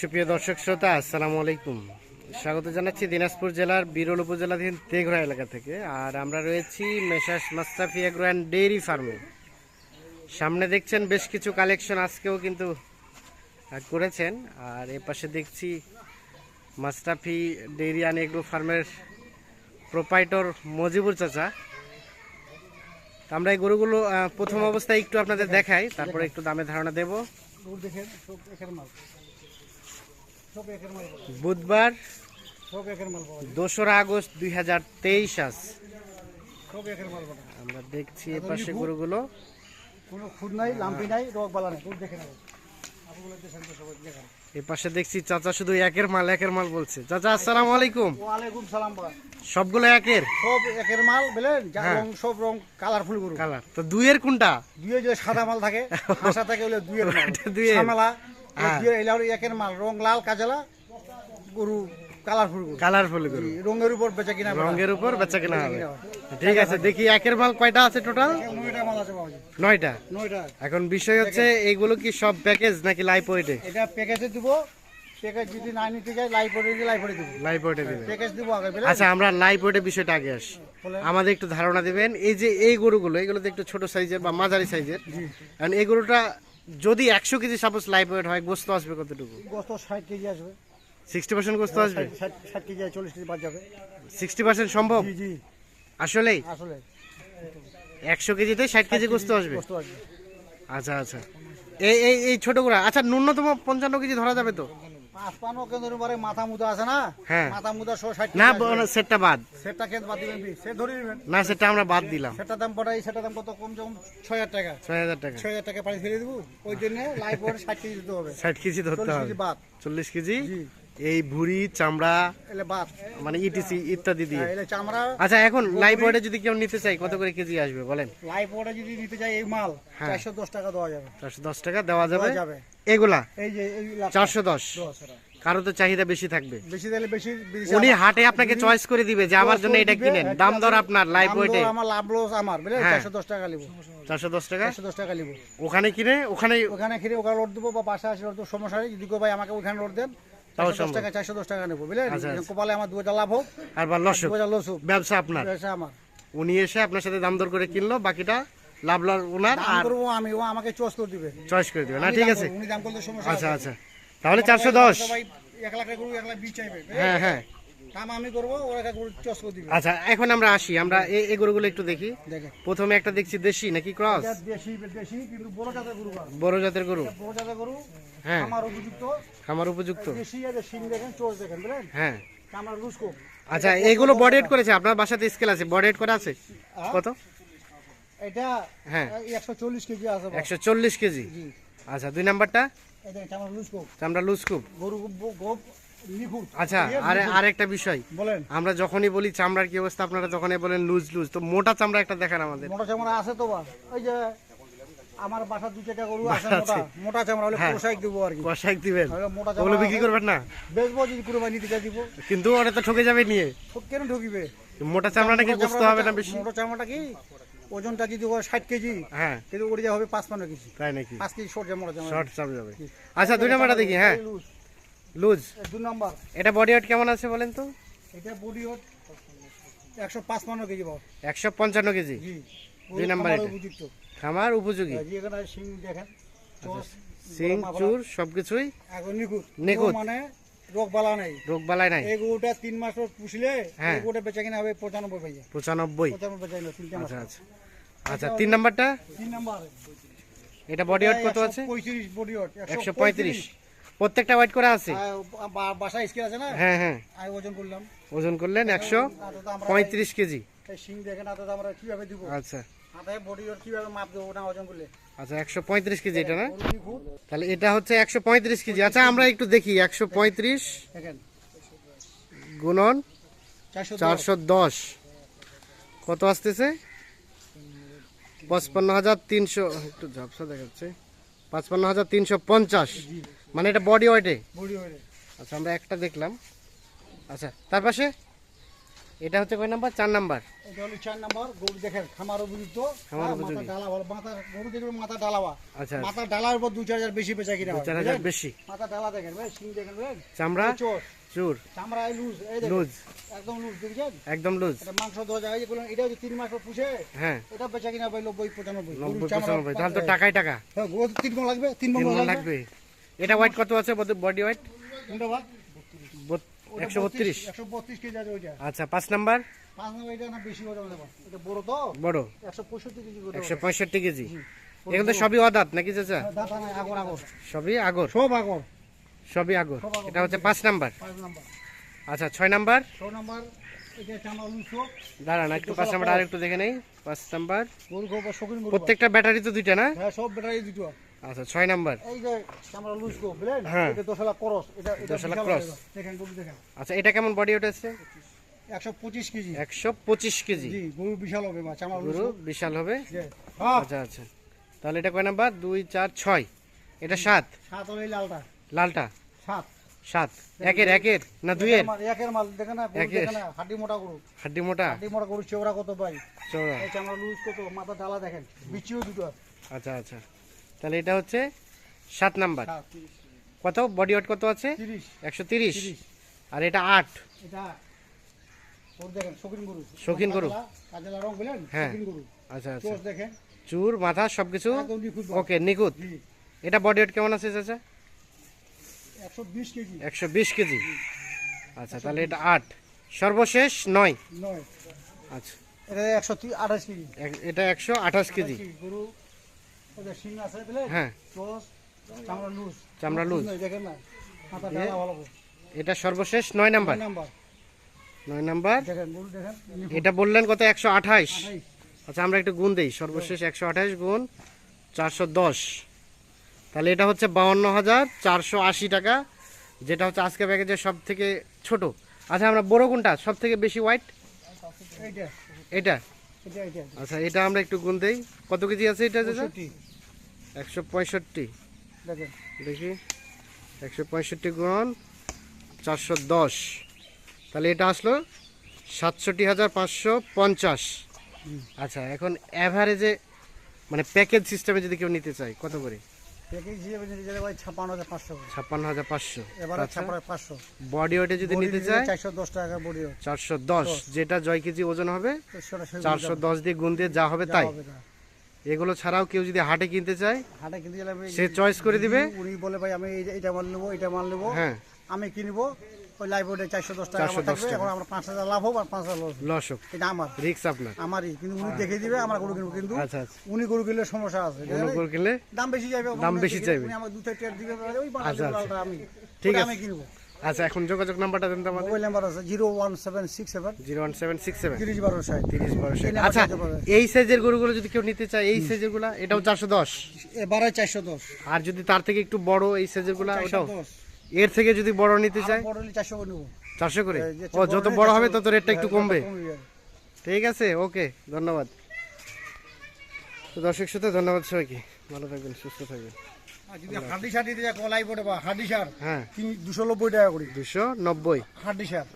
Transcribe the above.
সুপ্রিয় দর্শক শ্রোতা, আসসালামু আলাইকুম। স্বাগত জানাচ্ছি দিনাজপুর জেলার বিরল উপজেলাধীন তেঘরা এলাকা থেকে। আর আমরা রয়েছি মেশাস মাস্তাফি এগ্রো অ্যান্ড ডেইরি ফার্মে। সামনে দেখছেন বেশ কিছু কালেকশন আজকেও কিন্তু করেছেন। আর এ পাশে দেখছি মাস্তাফি ডেইরি অ্যান্ড এগ্রো ফার্মের প্রোপাইটর মজিবুর চাচা। তো আমরা এই গরুগুলো প্রথম অবস্থায় একটু আপনাদের দেখাই, তারপরে একটু দামে ধারণা দেবো। দেখেন একের মাল সব একের মাল পাওয়া যায়। বুধবার দোসরা আগস্ট দুই হাজার তেইশ আজ। আমরা দেখছি এ পাশে গরুগুলো। কোনো খুদ নাই লাম্পি নাই রোগ বালা নাই। গরু দেখে নেবে। আপনাগুলো দেখেন তো সবাই দেখেন এ পাশে দেখছি চাচা শুধু একের মাল একের মাল বলছে। চাচা আসসালামু আলাইকুম। ওয়ালাইকুম সালাম সবগুলো একের? সব একের মাল বুঝলেন? যা হ্যাঁ। রং সব রং কালারফুল গরু। কালার। তো দুইয়ের কোনটা? দুয়ে যে সাদা মাল থাকে হাসা থাকে মাল। দুইয়ের। সামেলা হ্যাঁ। একের মাল? রং লাল কাজলা? গরু কালারফুল কালারফুল গরু রঙের উপর বেচা কিনা রঙের উপর বেচা কেনা হবে ঠিক আছে দেখি একের মাল কয়টা আছে টোটাল নয়টা যায় নয়টা? এখন বিষয় হচ্ছে এইগুলো কি সব প্যাকেজ নাকি ওয়েটে এটা প্যাকেজে দিব প্যাকেজ যদি না নিতে লাইভ পরে দিব। লাইভ ওয়েটে দিবেন প্যাকেজ দিব আগে আচ্ছা আমরা ওয়েটের বিষয়টা আগে আসি। আমাদের একটু ধারণা দিবেন এই যে এই গরুগুলো এগুলো তো একটু ছোট সাইজের বা মাঝারি সাইজের কারণ এই গরুটা যদি একশো কেজি সাপোজ লাইফ ওয়েট হয় গোস্ত আসবে কতটুকু? গোস্ত ষাট কেজি আসবে। সিক্সটি পার্সেন্ট গোস্ত আসবে? ষাট কেজি চল্লিশ কেজি বাদ যাবে। সিক্সটি পার্সেন্ট সম্ভব? জি জি। আসলেই? আসলে। একশো কেজিতে ষাট কেজি গোস্ত আসবে। আচ্ছা আচ্ছা। এই এই এই ছোট গুড়া। আচ্ছা ন্যূনতম পঞ্চান্ন কেজি ধরা যাবে তো? মাথা মুদা আছে না? হ্যাঁ। মাথা মুদা না সেটটা বাদ। সেটটা খেত বাদ দিবেন সে ধরে দিবেন। না সেটা আমরা বাদ দিলাম। সেটার দাম পড়াই সেটা দাম কত? কম ছয় হাজার টাকা। ছয় হাজার টাকা। ছয় হাজার টাকা পাড়ি ফেলে দেব। ওই জন্য লাইফ পরে ষাট কেজি দিতে হবে। ষাট কেজি ধরতে হবে। 40 কেজি বাদ। চল্লিশ কেজি? জি। এই ভুড়ি চামড়া মানে ইটিসি ইত্যাদি দিয়ে। আচ্ছা এখন লাইভ ওয়েটে যদি কেউ নিতে চাই কত করে কেজি আসবে বলেন? লাইভ পরে যদি নিতে চাই এই মাল হ্যাঁ। চারশো দশ টাকা দেওয়া যাবে। চারশো দশ টাকা দেওয়া যাবে? এগুলা? এই যে এই লাখ চারশো দশ? দশ টাকা। কারও তো চাহিদা বেশি থাকবে। বেশি দিলে বেশি উনি হাটে আপনাকে চয়েস করে দিবে যে আমার জন্য এটা কিনেন। দাম দর আপনার দর ওয়েটে আমার লাভ লস আমার বুঝলে হ্যাঁ। চারশো দশ টাকা নিবো চারশো দশ টাকা? চারশো দশ টাকা নিবো ওখানে কিনে ওখানে ওখানে খেলে ওখানে লোড দেবো বা পাশে আসে লোড দেবো সমস্যা নেই। যদি কেউ ভাই আমাকে ওখানে লোড দেন তাও সম্ভব। টাকা চারশো দশ টাকা নেব বুঝলেন? আচ্ছা, আচ্ছা। কপালে আমার দু হাজার লাভ হোক আর বা লস লস হোক। ব্যবসা আপনার। পয়সা আমার। উনি এসে আপনার সাথে দাম দর করে কিনলো বাকিটা লাভ লাভ ওনার দাম আর আমি ও আমাকে চয়েস করে দিবে। চয়েস করে দিবে। না ঠিক আছে। উনি দাম করলে সমস্যা আচ্ছা আচ্ছা। তাহলে চারশো দশ। এক লাখ এক লাখ বিশ চাইবে। হ্যাঁ হ্যাঁ। দাম আমি করব ওর গরু চয়েস করে দিবে। আচ্ছা এখন আমরা আসি আমরা এই এই গরুগুলো একটু দেখি। দেখেন। প্রথমে একটা দেখছি দেশি নাকি ক্রস? এটা দেশি দেশি কিন্তু বড় জাতের গরু বড় জাতের গরু। বড় জাতের গরু হ্যাঁ। আমার উপযুক্ত। খামার উপযুক্ত। দেশি আর সিং দেখেন চোর দেখেন বুঝলেন? হ্যাঁ। আমার লুসকো আচ্ছা এইগুলো বডি এড করেছে আপনার বাসাতে স্কেল আছে বডি এড করা আছে? কত? এটা হ্যাঁ। একশো চল্লিশ কেজি আছে বা। একশো চল্লিশ কেজি। আচ্ছা দুই নাম্বারটা? এটা লুজ খুব গরু গোপ। আচ্ছা আর আরেকটা বিষয়। বলেন। আমরা যখনই বলি চামড়ার কি অবস্থা আপনারা যখনই বলেন লুজ লুজ তো মোটা চামড়া একটা দেখান আমাদের। মোটা চামড়া আছে তো ওই যে আমার বাসা দু চারটা গরু আছে মোটা। মোটা চামড়া হলে হ্যাঁ। পোশাক দেবো আর কি। কষাক দিবেন। মোটা চামড়া বিক্রি করবেন না? বেচবো যদি কুরবানি চাই দিব। কিন্তু ওরা তো ঠকে যাবে নিয়ে। কেন ঢুকিবে মোটা চামড়া নাকি হবে না বেশি? মোটা চামড়াটা কি? ওজনটা যদি হয় ষাট কেজি হ্যাঁ। কিন্তু ওটা হবে কেজি। তাই নাকি? পাঁচ কেজি শর্ট মোটা চামড়া। শর্ট চাপ যাবে। আচ্ছা দুই নাম্বারটা দেখি হ্যাঁ। লুজ। দু নম্বর। এটা বডি ওয়েট কেমন আছে বলেন তো? এটা বডি হট একশো পাঁচ পান্ন কেজি পাও একশো পঞ্চান্ন কেজি? জি। দুই নাম্বার এটা। উপযুক্ত। খামার উপযোগী? জি এখানে সিং দেখেন। সিং চুর সবকিছুই নিখুঁত। নিখুঁত। মানে রোগ বালা নাই। রোগ বালাই নাই? এই গরুটা তিন মাস পর পুষলে হ্যাঁ। এই গরুটা বেচা কিনা হবে পঁচানব্বই পঁচানব্বই? পঁচানব্বই কিনা মাস আচ্ছা আচ্ছা। আচ্ছা তিন নাম্বারটা? তিন নাম্বার। এটা বডি ওয়েট কত আছে? পঁয়ত্রিশ বডি হট একশো পঁয়ত্রিশ। প্রত্যেকটা ওয়েট করা আছে? বাসা স্কেল আছে না? হ্যাঁ হ্যাঁ। আমি ওজন করলাম। ওজন করলেন একশো পঁয়ত্রিশ কেজি। এই সিং দেখেন আর তো আমরা কীভাবে দিব? আচ্ছা। মাথায় বডি হট কীভাবে মাপ দেবো না ওজন করলে? আচ্ছা একশো পঁয়ত্রিশ কেজি এটা না? তাহলে এটা হচ্ছে একশো পঁয়ত্রিশ কেজি। আচ্ছা আমরা একটু দেখি একশো পঁয়ত্রিশ দেখেন। গুণন চারশো দশ। কত আসতেছে? পঁচপান্ন হাজার তিনশো একটু ঝাপসা দেখাচ্ছে। পাঁচপান্ন হাজার তিনশো পঞ্চাশ। মানে এটা বডি ওয়েটে বডি হট আচ্ছা আমরা একটা দেখলাম। আচ্ছা তার পাশে? এটা হচ্ছে কয় নাম্বার? চার নাম্বার। এটা হলো চার নাম্বার গরু দেখেন খামার উপযুক্ত। খামার হ্যাঁ, উপযোগী। মাথা ডালা ভালো মাথা গরু দেখবেন মাথা ডালাবা। আচ্ছা। মাথা ডালার উপর বেশি বেচা কিনা? বেশি। মাথা ডালা দেখেন ভাই সিং দেখেন ভাই। চামড়া? চোর চুর। চামড়া লুজ এই দেখেন। লুজ। একদম লুজ দেখছেন? একদম লুজ। এটা মাংস এটা হচ্ছে তিন মাস পর পুষে। হ্যাঁ। এটা বেচা কিনা ভাই নব্বই পঁচানব্বই। গরুর নব্বই চামড়া পঁচানব্বই। তাহলে তো টাকাই টাকা। হ্যাঁ গরু তিন লাগবে তিন লাগবে। এটা ওয়েট কত আছে? বডি ওয়েট একশো বত্রিশ কেজি আছে ওইটা। আচ্ছা পাঁচ নাম্বার? পাঁচ নম্বর এটা না বেশি ওজন দেবো এটা বড় তো? বড়। একশো পঁয়ষট্টি কেজি এগুলো তো সবই অদাত নাকি চাচা? দাদা নাই আগর আগর। সবই আগর? সব আগর। সবই আগর। এটা হচ্ছে পাঁচ নাম্বার? আচ্ছা ছয় নাম্বার? দাঁড়ান একটু পাঁচ নাম্বার আর একটু দেখে নেই। পাঁচ নাম্বার। প্রত্যেকটা ব্যাটারি তো দুইটা না? হ্যাঁ সব ব্যাটারি দুটো আচ্ছা ছয় নাম্বার। এই যে লুজ গো হ্যাঁ। এটা দশলা করস এটা এটা দশলা বিশাল দেখেন গরু দেখেন। আচ্ছা এটা কেমন বডি ওটা আছে? একশো পঁচিশ কেজি। একশো পঁচিশ কেজি। জি গরু বিশাল হবে চামড়া গরু বিশাল হবে? আচ্ছা আচ্ছা। তাহলে এটা কয় নাম্বার? দুই চার ছয়। এটা হলে লালটা। লালটা? সাত। সাত। একের একের না দুইয়ের? একের মাল- একের মাল দেখে না। না হাড্ডি মোটা গরু। হাড্ডি মোটা? হাড্ডি মোটা গরু চেওড়া কত পাই চৌড়া এই চামড়া লুজ কত মাথা ডালা দেখেন বিচিও দুটো। আচ্ছা আচ্ছা। তাহলে এটা হচ্ছে সাত নাম্বার। কত? বডি ওয়েট কত আছে? একশো তিরিশ। আর এটা আট। শৌখিন গরু। হ্যাঁ। আচ্ছা আচ্ছা। চুর মাথা নিখুঁত ভাব। ওকে নিখুঁত। এটা বডি ওয়েট কেমন আছে চাচা? একশো বিশ কেজি। আচ্ছা তাহলে এটা আট। সর্বশেষ নয়। আচ্ছা। এটা একশো আঠাশ কেজি। এটা একশো আঠাশ কেজি। শিং আছে বুঝলেন হ্যাঁ। চামড়া লুজ। চামড়া। দেখেন না। এটা সর্বশেষ নয় নাম্বার। নয় নাম্বার। এটা বললেন কত? একশো আঠাইশ। আচ্ছা আমরা একটু গুণ দেই। সর্বশেষ একশো আঠাইশ গুণ চারশো দশ। তাহলে এটা হচ্ছে বাউন্ন হাজার চারশো আশি টাকা যেটা হচ্ছে আজকে প্যাকেজের সব থেকে ছোট। আচ্ছা আমরা বড় কোনটা সব থেকে বেশি হোয়াইট এটা। আচ্ছা এটা আমরা একটু গুণ দেই। কত কেজি আছে এটা। একশো পঁয়ষট্টি। দেখেন। দেখি। একশো পঁয়ষট্টি গুণ চারশো দশ। তাহলে এটা আসলো সাতষট্টি হাজার পাঁচশো পঞ্চাশ। আচ্ছা এখন অ্যাভারেজে মানে প্যাকেজ সিস্টেমে যদি কেউ নিতে চায় কত করে? ছাপ্পান্ন হাজার পাঁচশো বডি ওয়েটে যদি নিতে চায় চারশো দশ টাকা বডি চারশো দশ যেটা জয় কেজি ওজন হবে চারশো দশ দিয়ে গুণ দিয়ে যা হবে তাই। এগুলো ছাড়াও কেউ যদি হাটে কিনতে চায় হাটে কিনতে গেলে আমি- সে choice করে দিবে? উনি বলে ভাই আমি এই- এইটা মাল নেব এটা মাল নেব হ্যাঁ আমি কিনবো ওই ওটা চারশো দশ টাকা 410 আমার থাকবে টাকা। এখন আমরা পাঁচ হাজার লাভ হোক আর পাঁচ হাজার লস লস হোক এটা আমার রিক্স আপনার আমারই কিন্তু উনি দেখে দিবে আমার গরু কিনবো কিন্তু আচ্ছা আচ্ছা উনি গরু কিনলে সমস্যা আছে অনুকূল কিনলে দাম বেশি যাবে দাম বেশি চাইবে। উনি আমার দুটো টের দিবে ওই আচ্ছা, বানালে আচ্ছা। লালটা আমি ঠিক ওটা আছে। আমি কিনবো আচ্ছা এখন যোগাযোগ নাম্বারটা দেন তো আমাদের। মোবাইল নাম্বার আছে zero one seven six seven. Zero one seven six seven. তিরিশ বারো ষাট। তিরিশ বারো এই আচ্ছা এই সাইজের গরুগুলো যদি কেউ নিতে চায় এই সাইজেরগুলা এটাও চারশো দশ? এবারে চারশো দশ। আর যদি তার থেকে একটু বড় এই সাইজেরগুলা ওটাও এর থেকে যদি বড় নিতে চায়? বড় করে নেব। চারশো করে? ও যত বড় হবে তত রেটটা একটু হ্যাঁ, কমবে। ঠিক আছে ওকে ধন্যবাদ। তো দর্শক শ্রোতা ধন্যবাদ সবাইকে। ভালো থাকবেন সুস্থ থাকবেন। হাড্ডি সার দিতে যায় কলাই পড়ে বা হাড্ডি সার হ্যাঁ দুশো নব্বই টাকা করে। দুশো নব্বই। হাড্ডি সার